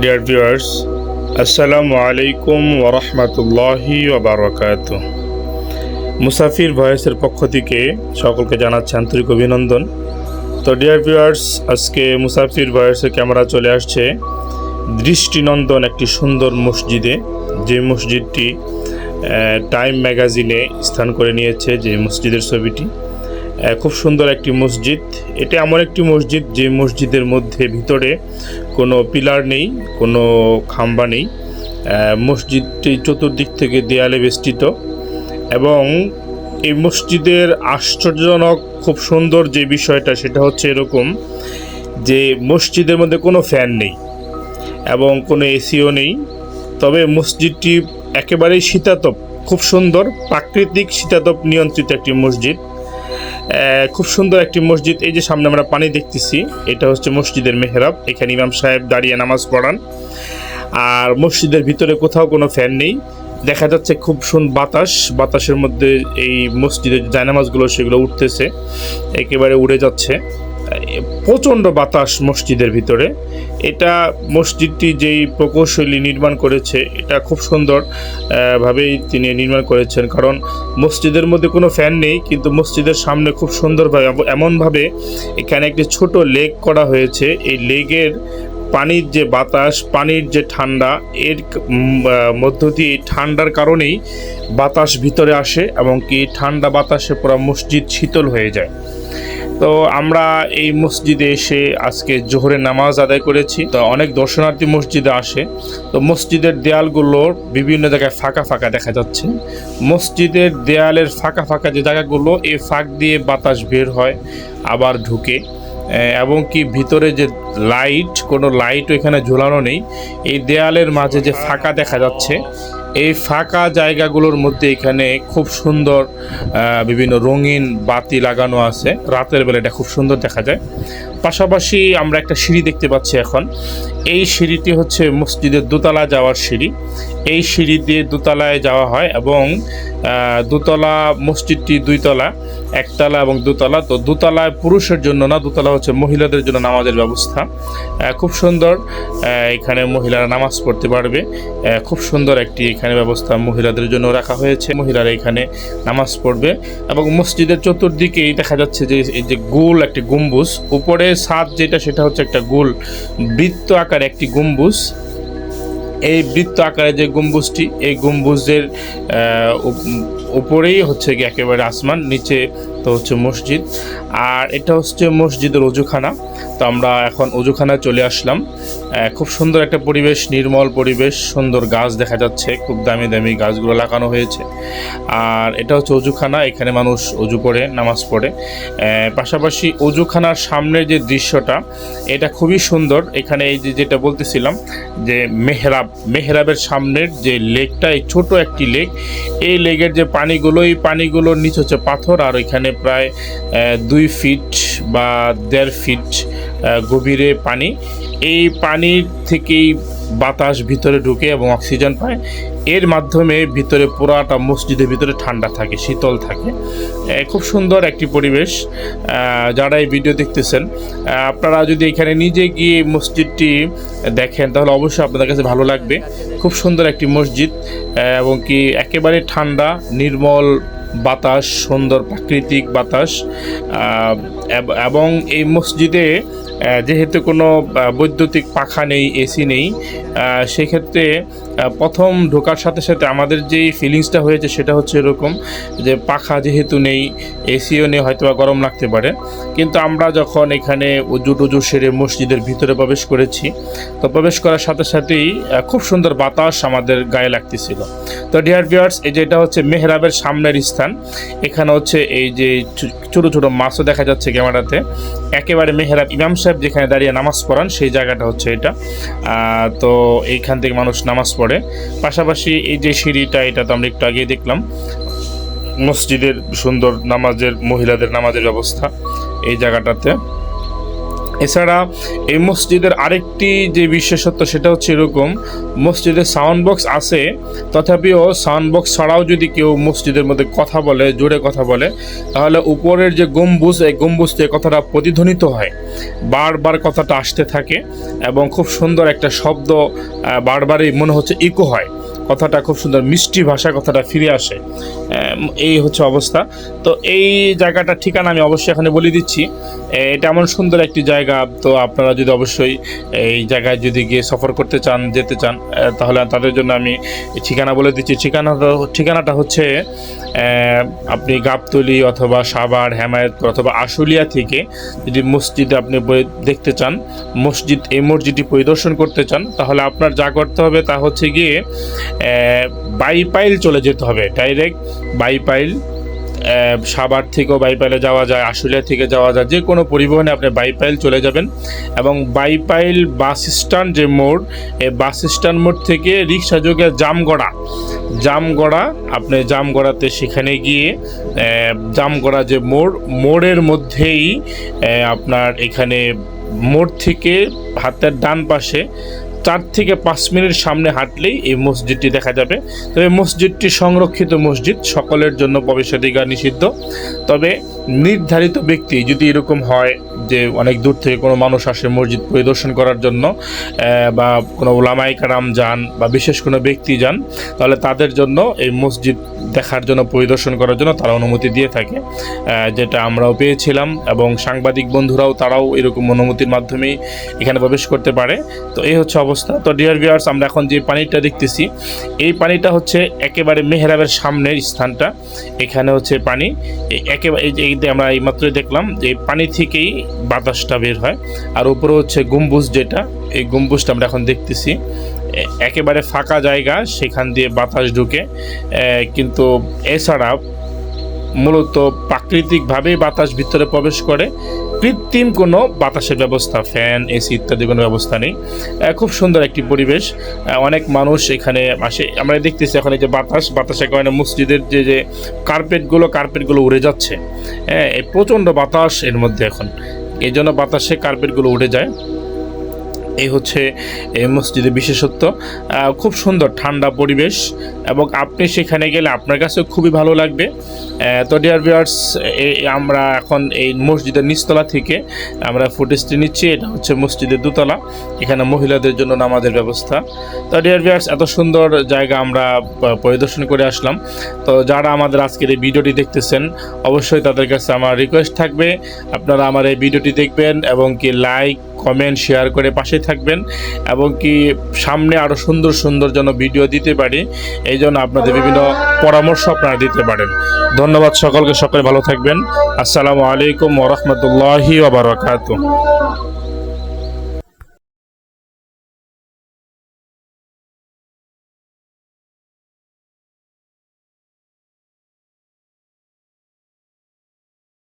Dear viewers আসসালামু আলাইকুম ওরহমতুল্লাহি ওবরাকাত মুসাফির ভয়েসের পক্ষ থেকে সকলকে জানাচ্ছি আন্তরিক অভিনন্দন। তো ডিয়ার ভিউয়ার্স আজকে মুসাফির ভয়েসের ক্যামেরা চলে আসছে দৃষ্টিনন্দন একটি সুন্দর মসজিদে। যে মসজিদটি টাইম ম্যাগাজিনে স্থান করে নিয়েছে যে মসজিদের ছবিটি। খুব সুন্দর একটি মসজিদ। এটা এমন একটি মসজিদ যে মসজিদের মধ্যে ভিতরে কোনো পিলার নেই, কোনো খাম্বা নেই। মসজিদটি চতুর্দিক থেকে দেয়ালে বেষ্টিত এবং এই মসজিদের আশ্চর্যজনক, খুব সুন্দর যে বিষয়টা সেটা হচ্ছে এরকম যে মসজিদের মধ্যে কোনো ফ্যান নেই এবং কোনো এসিও নেই। তবে মসজিদটি একেবারেই শীতাতপ, খুব সুন্দর, প্রাকৃতিক শীতাতপ নিয়ন্ত্রিত একটি মসজিদ। খুব সুন্দর একটি মসজিদ। এই যে সামনে আমরা পানি দেখতেছি, এটা হচ্ছে মসজিদের মেহরাব। এখানে ইমাম সাহেব দাঁড়িয়ে নামাজ পড়ান। আর মসজিদের ভিতরে কোথাও কোনো ফ্যান নেই। দেখা যাচ্ছে খুব সুন্দর বাতাস। বাতাসের মধ্যে এই মসজিদের জায়নামাজগুলো, সেগুলো উঠতেছে। একেবারে উড়ে যাচ্ছে। প্রচণ্ড বাতাস মসজিদের ভিতরে। এটা মসজিদটি যেই প্রকৌশলী নির্মাণ করেছে, এটা খুব সুন্দর ভাবেই তিনি নির্মাণ করেছেন। কারণ মসজিদের মধ্যে কোনো ফ্যান নেই, কিন্তু মসজিদের সামনে খুব সুন্দরভাবে, এমনভাবে এখানে একটি ছোট লেক করা হয়েছে। এই লেগের পানির যে বাতাস, পানির যে ঠান্ডা, এর মধ্য দিয়ে ঠান্ডার কারণেই বাতাস ভিতরে আসে এবং কি ঠান্ডা বাতাসে পুরো মসজিদ শীতল হয়ে যায়। তো আমরা এই মসজিদে এসে আজকে জোহরের নামাজ আদায় করেছি। তো অনেক দর্শনার্থী মসজিদে আসে। তো মসজিদের দেয়ালগুলোর বিভিন্ন জায়গায় ফাঁকা ফাঁকা দেখা যাচ্ছে। মসজিদের দেয়ালের ফাঁকা ফাঁকা যে জায়গাগুলো, এই ফাঁক দিয়ে বাতাস বের হয়, আবার ঢুকে। এবং কি ভিতরে যে লাইট, কোনো লাইট এখানে ঝোলানো নেই। এই দেয়ালের মাঝে যে ফাঁকা দেখা যাচ্ছে এই ফাঁকা জায়গাগুলোর মধ্যে এখানে খুব সুন্দর বিভিন্ন রঙিন বাতি লাগানো আছে। রাতের বেলা এটা খুব সুন্দর দেখা যায়। পাশাপাশি আমরা একটা সিঁড়ি দেখতে পাচ্ছি এখন। এই সিঁড়িটি হচ্ছে মসজিদের দোতলা যাওয়ার সিঁড়ি। এই সিঁড়ি দিয়ে দোতলায় যাওয়া হয় এবং দোতলা মসজিদটি দুইতলা, একতলা এবং দোতলা। তো দোতলায় পুরুষের জন্য না, দোতলা হচ্ছে মহিলাদের জন্য নামাজের ব্যবস্থা। খুব সুন্দর এখানে মহিলারা নামাজ পড়তে পারবে। খুব সুন্দর একটি এখানে ব্যবস্থা মহিলাদের জন্য রাখা হয়েছে। মহিলারা এখানে নামাজ পড়বে এবং মসজিদের চতুর্দিকেই দেখা যাচ্ছে যে, এই যে গোল একটি গম্বুজ। উপরে ছাদ যেটা, সেটা হচ্ছে একটা গোল বৃত্ত আকার একটি গম্বুজ। এই বৃত্ত আকারে যে গম্বুজটি, এই গম্বুজের উপরেই হচ্ছে গিয়ে একেবারে আসমান, নিচে তো হচ্ছে মসজিদ। আর এটা হচ্ছে মসজিদের অজুখানা। তো আমরা এখন অজুখানায় চলে আসলাম। খুব সুন্দর একটা পরিবেশ, নির্মল পরিবেশ, সুন্দর গাছ দেখা যাচ্ছে, খুব দামি দামি গাছগুলো লাগানো হয়েছে। আর এটা হচ্ছে অজুখানা, এখানে মানুষ অজু করে, নামাজ পড়ে। পাশাপাশি অজুখানার সামনের যে দৃশ্যটা, এটা খুবই সুন্দর। এখানে এই যে যেটা বলতেছিলাম, যে মেহরাব, মেহরাবের সামনের যে লেকটা, এই ছোট একটি লেক, এই লেকের যে পানিগুলো, এই পানিগুলোর নিচে হচ্ছে পাথর, আর এখানে প্রায় আহ, দুই ফিট বা দেড় ফিট গভীরে পানি। এই পানির থেকেই বাতাস ভিতরে ঢুকে এবং অক্সিজেন পায়। এর মাধ্যমে ভিতরে পুরাটা মসজিদের ভিতরে ঠান্ডা থাকে শীতল থাকে। খুব সুন্দর একটি পরিবেশ। যারা এই ভিডিও দেখতেছেন আপনারা যদি এখানে নিজে গিয়ে মসজিদটি দেখেন তাহলে অবশ্যই আপনাদের কাছে ভালো লাগবে। খুব সুন্দর একটি মসজিদ এবং কি একেবারে ঠান্ডা নির্মল বাতাস সুন্দর প্রাকৃতিক বাতাস এবং এই মসজিদে যেহেতু কোনো বৈদ্যুতিক পাখা নেই, এসি নেই সেক্ষেত্রে প্রথম ঢোকার সাথে সাথে আমাদের যেই ফিলিংসটা হয়েছে সেটা হচ্ছে এরকম যে পাখা যেহেতু নেই, এসিও নেই, হয়তো বা গরম লাগতে পারে। কিন্তু আমরা যখন এখানে উজু টুজু সেরে মসজিদের ভিতরে প্রবেশ করেছি, তো প্রবেশ করার সাথে সাথেই খুব সুন্দর বাতাস আমাদের গায়ে লাগতেছিল। তো ডিয়ার ভিউয়ার্স এই যে এটা হচ্ছে মেহরাবের সামনের স্থান। এখানে হচ্ছে এই যে ছোটো ছোট মাছও দেখা যাচ্ছে ক্যামেরাতে। একেবারে মেহরাব ইমাম সাহেব যেখানে দাঁড়িয়ে নামাজ পড়ান, সেই জায়গাটা হচ্ছে এটা। তো এইখান থেকে মানুষ নামাজ পড়ে। পাশাপাশি এই যে সিঁড়িটা এটা তো আমরা একটু আগেই দেখলাম, মসজিদের সুন্দর নামাজের, মহিলাদের নামাজের ব্যবস্থা এই জায়গাটাতে। এছাড়া এই মসজিদের আরেকটি যে বিশেষত্ব সেটা হচ্ছে এরকম মসজিদে সাউন্ড বক্স আছে, তথাপিও সাউন্ড বক্স ছাড়াও যদি কেউ মসজিদের মধ্যে কথা বলে, জোরে কথা বলে, তাহলে উপরের যে গম্বুজ, এই গম্বুজ থেকে কথাটা প্রতিধ্বনিত হয়। বারবার কথাটা আসতে থাকে এবং খুব সুন্দর একটা শব্দ বারবারই মনে হচ্ছে ইকো হয়। কথাটা খুব সুন্দর, মিষ্টি ভাষা কথাটা ফিরে আসে। এই হচ্ছে অবস্থা। তো এই জায়গাটার ঠিকানা আমি অবশ্যই এখানে বলে দিচ্ছি। এটা এমন সুন্দর একটি জায়গা। তো আপনারা যদি অবশ্যই এই জায়গায় যদি গিয়ে সফর করতে চান, যেতে চান তাহলে তাদের জন্য আমি ঠিকানা বলে দিচ্ছি। ঠিকানা ঠিকানাটা হচ্ছে আপনি গাবতলি অথবা সাভার হেমায়ত অথবা আশুলিয়া থেকে যদি মসজিদ আপনি দেখতে চান, মসজিদ এই মসজিদটি পরিদর্শন করতে চান, তাহলে আপনার যা করতে হবে তা হচ্ছে গিয়ে বাইপাইল চলে যেতে হবে, ডাইরেক্ট বাইপাইল সাভার থেকেও বাইপাইলে যাওয়া যায়, আশুলিয়া থেকে যাওয়া যায়, যে কোনো পরিবহনে আপনি বাইপাইল চলে যাবেন। এবং বাইপাইল বাস স্ট্যান্ড যে মোড়, এই বাস স্ট্যান্ড মোড় থেকে রিক্সা যোগে জামগড়া। জামগড়া, আপনি জামগড়াতে সেখানে গিয়ে জামগড়া যে মোড়, মোড়ের মধ্যেই আপনার এখানে মোড় থেকে হাতের ডান পাশে চার থেকে পাঁচ মিনিট সামনে হাঁটলেই এই মসজিদটি দেখা যাবে। তবে মসজিদটি সংরক্ষিত মসজিদ, সকলের জন্য প্রবেশাধিকার নিষিদ্ধ। তবে নির্ধারিত ব্যক্তি যদি এরকম হয় যে অনেক দূর থেকে কোনো মানুষ আসে মসজিদ পরিদর্শন করার জন্য বা কোনো ওলামাই কারাম যান, বা বিশেষ কোনো ব্যক্তি যান, তাহলে তাদের জন্য এই মসজিদ দেখার জন্য, পরিদর্শন করার জন্য তারা অনুমতি দিয়ে থাকে। যেটা আমরাও পেয়েছিলাম এবং সাংবাদিক বন্ধুরাও তারাও এরকম অনুমতির মাধ্যমেই এখানে প্রবেশ করতে পারে। তো এই হচ্ছে অবস্থা। তো ডিয়ার ভিউয়ার্স আমরা এখন যে পানিটা দেখতেছি, এই পানিটা হচ্ছে একেবারে মেহরাবের সামনের স্থানটা। এখানে হচ্ছে পানি। একেবারে এই আমরা এইমাত্রই দেখলাম যে পানি থেকেই বাতাসটা বের হয়। আর উপরে হচ্ছে গম্বুজ যেটা, এই গম্বুজটা আমরা এখন দেখতেছি। একেবারে ফাঁকা জায়গা, সেখান দিয়ে বাতাস ঢুকে। কিন্তু এছাড়া মূলত প্রাকৃতিকভাবেই বাতাস ভিতরে প্রবেশ করে। কৃত্রিম কোনো বাতাসের ব্যবস্থা, ফ্যান, এসি ইত্যাদি কোনো ব্যবস্থা নেই। খুব সুন্দর একটি পরিবেশ। অনেক মানুষ এখানে আসে। আমরা দেখতেছি এখন এই যে বাতাস, বাতাসের কারণে মসজিদের যে যে কার্পেটগুলো কার্পেটগুলো উড়ে যাচ্ছে। হ্যাঁ প্রচণ্ড বাতাস এর মধ্যে এখন। এই জন্য বাতাসে কার্পেটগুলো উড়ে যায়। এই হচ্ছে এই মসজিদের বিশেষত্ব। খুব সুন্দর, ঠান্ডা পরিবেশ এবং আপনি সেখানে গেলে আপনার কাছে খুবই ভালো লাগবে। তো ডিয়ার ভিউয়ার্স আমরা এখন এই মসজিদের নিচতলা থেকে আমরা ফুটেজটি নিচ্ছি। এটা হচ্ছে মসজিদের দোতলা, এখানে মহিলাদের জন্য নামাজের ব্যবস্থা। তো ডিয়ার ভিউয়ার্স এত সুন্দর জায়গা আমরা পরিদর্শন করে আসলাম। তো যারা আমাদের আজকের এই ভিডিওটি দেখতেছেন, অবশ্যই তাদের কাছে আমার রিকোয়েস্ট থাকবে। আপনারা আমার এই ভিডিওটি দেখবেন এবং কি লাইক কমেন্ট শেয়ার করে পাশে থাকবেন এবং কি সামনে আরও সুন্দর সুন্দর যেন ভিডিও দিতে পারি, এই জন্য আপনাদের বিভিন্ন পরামর্শ আপনারা দিতে পারেন। ধন্যবাদ সকলকে, সকলে ভালো থাকবেন। আসসালামু আলাইকুম ওরহমতুল্লাহি ওবরাকাতু